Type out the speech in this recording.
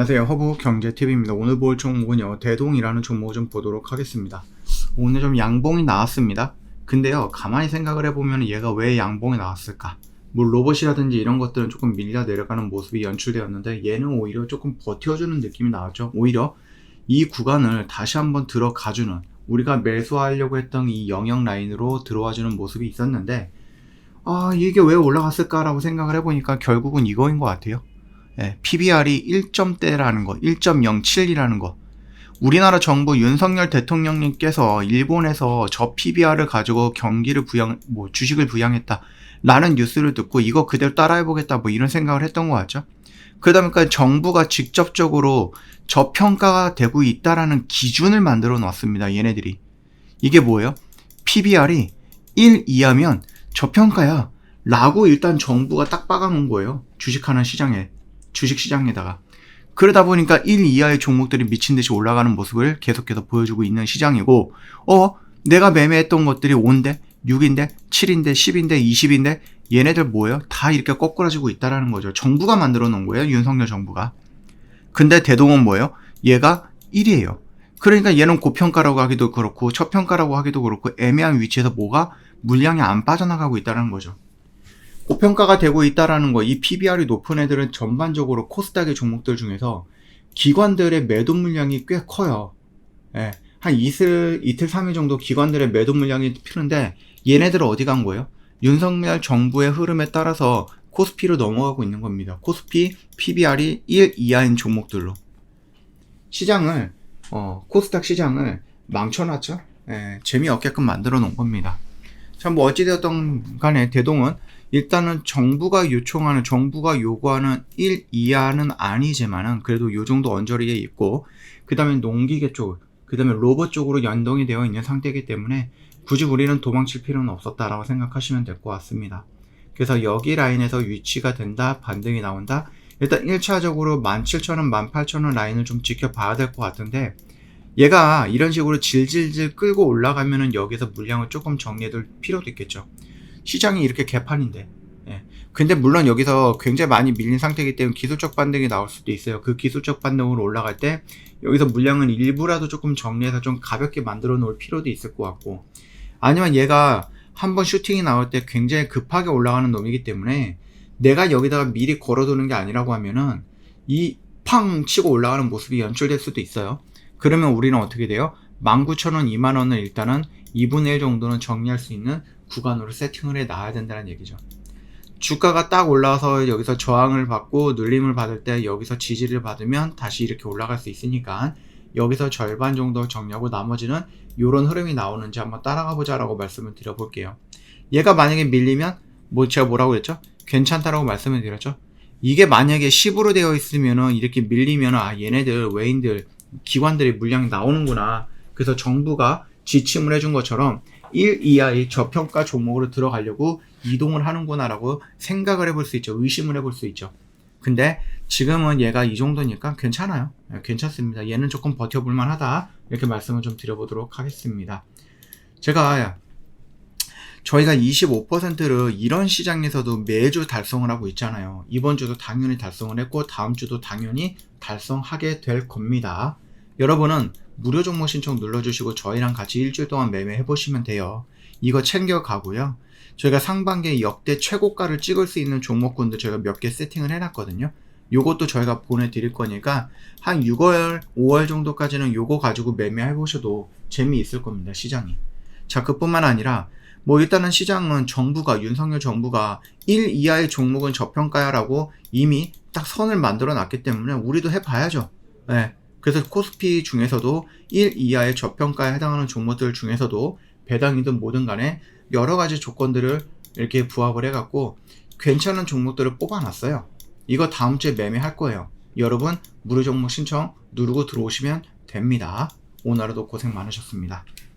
안녕하세요. 허브 경제TV입니다. 오늘 볼 종목은요, 대동이라는 종목을 좀 보도록 하겠습니다. 오늘 좀 양봉이 나왔습니다. 근데요, 가만히 생각을 해보면 얘가 왜 양봉이 나왔을까? 뭐 로봇이라든지 이런 것들은 조금 밀려 내려가는 모습이 연출되었는데 얘는 오히려 조금 버텨주는 느낌이 나왔죠. 오히려 이 구간을 다시 한번 들어가주는 우리가 매수하려고 했던 이 영역 라인으로 들어와주는 모습이 있었는데 아 이게 왜 올라갔을까라고 생각을 해보니까 결국은 이거인 것 같아요. 예, PBR이 1점대라는 거, 1.07이라는 거. 우리나라 정부 윤석열 대통령님께서 일본에서 저 PBR을 가지고 경기를 부양, 뭐 주식을 부양했다. 라는 뉴스를 듣고 이거 그대로 따라해보겠다. 뭐 이런 생각을 했던 것 같죠. 그러다 보니까 정부가 직접적으로 저평가가 되고 있다라는 기준을 만들어 놨습니다. 얘네들이. 이게 뭐예요? PBR이 1 이하면 저평가야. 라고 일단 정부가 딱 박아놓은 거예요. 주식하는 시장에. 주식시장에다가. 그러다 보니까 1 이하의 종목들이 미친 듯이 올라가는 모습을 계속해서 보여주고 있는 시장이고, 어, 내가 매매했던 것들이 5인데, 6인데, 7인데, 10인데, 20인데, 얘네들 뭐예요? 다 이렇게 거꾸라지고 있다라는 거죠. 정부가 만들어 놓은 거예요. 윤석열 정부가. 근데 대동은 뭐예요? 얘가 1이에요. 그러니까 얘는 고평가라고 하기도 그렇고, 저평가라고 하기도 그렇고, 애매한 위치에서 뭐가 물량이 안 빠져나가고 있다는 거죠. 고평가가 되고 있다라는 거, 이 PBR이 높은 애들은 전반적으로 코스닥의 종목들 중에서 기관들의 매도 물량이 꽤 커요. 예, 한 이틀, 이틀, 3일 정도 기관들의 매도 물량이 필요한데 얘네들은 어디 간 거예요? 윤석열 정부의 흐름에 따라서 코스피로 넘어가고 있는 겁니다. 코스피 PBR이 1 이하인 종목들로. 시장을, 어, 코스닥 시장을 망쳐놨죠? 예, 재미없게끔 만들어 놓은 겁니다. 참, 뭐, 어찌되었던 간에 대동은 일단은 정부가 요청하는, 정부가 요구하는 1 이하는 아니지만은 그래도 요 정도 언저리에 있고, 그 다음에 농기계 쪽, 그 다음에 로봇 쪽으로 연동이 되어 있는 상태이기 때문에 굳이 우리는 도망칠 필요는 없었다라고 생각하시면 될 것 같습니다. 그래서 여기 라인에서 위치가 된다, 반등이 나온다. 일단 1차적으로 17,000원, 18,000원 라인을 좀 지켜봐야 될 것 같은데, 얘가 이런 식으로 질질질 끌고 올라가면은 여기서 물량을 조금 정리해둘 필요도 있겠죠. 시장이 이렇게 개판인데. 예. 근데 물론 여기서 굉장히 많이 밀린 상태이기 때문에 기술적 반등이 나올 수도 있어요. 그 기술적 반등으로 올라갈 때 여기서 물량은 일부라도 조금 정리해서 좀 가볍게 만들어 놓을 필요도 있을 것 같고 아니면 얘가 한번 슈팅이 나올 때 굉장히 급하게 올라가는 놈이기 때문에 내가 여기다가 미리 걸어두는 게 아니라고 하면은 이 팡 치고 올라가는 모습이 연출될 수도 있어요. 그러면 우리는 어떻게 돼요? 19,000원, 2만원을 일단은 2분의 1 정도는 정리할 수 있는 구간으로 세팅을 해 놔야 된다는 얘기죠. 주가가 딱 올라와서 여기서 저항을 받고 눌림을 받을 때 여기서 지지를 받으면 다시 이렇게 올라갈 수 있으니까 여기서 절반 정도 정리하고 나머지는 이런 흐름이 나오는지 한번 따라가 보자라고 말씀을 드려볼게요. 얘가 만약에 밀리면 뭐 제가 뭐라고 했죠? 괜찮다라고 말씀을 드렸죠. 이게 만약에 10으로 되어 있으면은 이렇게 밀리면은 아 얘네들 외인들 기관들이 물량이 나오는구나. 그래서 정부가 지침을 해준 것처럼 1 이하의 저평가 종목으로 들어가려고 이동을 하는구나라고 생각을 해볼 수 있죠. 의심을 해볼 수 있죠. 근데 지금은 얘가 이 정도니까 괜찮아요. 예, 괜찮습니다. 얘는 조금 버텨볼만 하다. 이렇게 말씀을 좀 드려보도록 하겠습니다. 제가 저희가 25%를 이런 시장에서도 매주 달성을 하고 있잖아요. 이번 주도 당연히 달성을 했고 다음 주도 당연히 달성하게 될 겁니다. 여러분은 무료 종목 신청 눌러주시고 저희랑 같이 일주일 동안 매매해 보시면 돼요. 이거 챙겨 가고요. 저희가 상반기에 역대 최고가를 찍을 수 있는 종목군도 저희가 몇 개 세팅을 해놨거든요. 요것도 저희가 보내드릴 거니까 한 6월, 5월 정도까지는 요거 가지고 매매해 보셔도 재미있을 겁니다. 시장이. 자, 그뿐만 아니라 뭐 일단은 시장은 정부가 윤석열 정부가 1 이하의 종목은 저평가야라고 이미 딱 선을 만들어 놨기 때문에 우리도 해봐야죠. 네. 그래서 코스피 중에서도 1 이하의 저평가에 해당하는 종목들 중에서도 배당이든 뭐든 간에 여러 가지 조건들을 이렇게 부합을 해갖고 괜찮은 종목들을 뽑아놨어요. 이거 다음 주에 매매할 거예요. 여러분 무료 종목 신청 누르고 들어오시면 됩니다. 오늘 하루도 고생 많으셨습니다.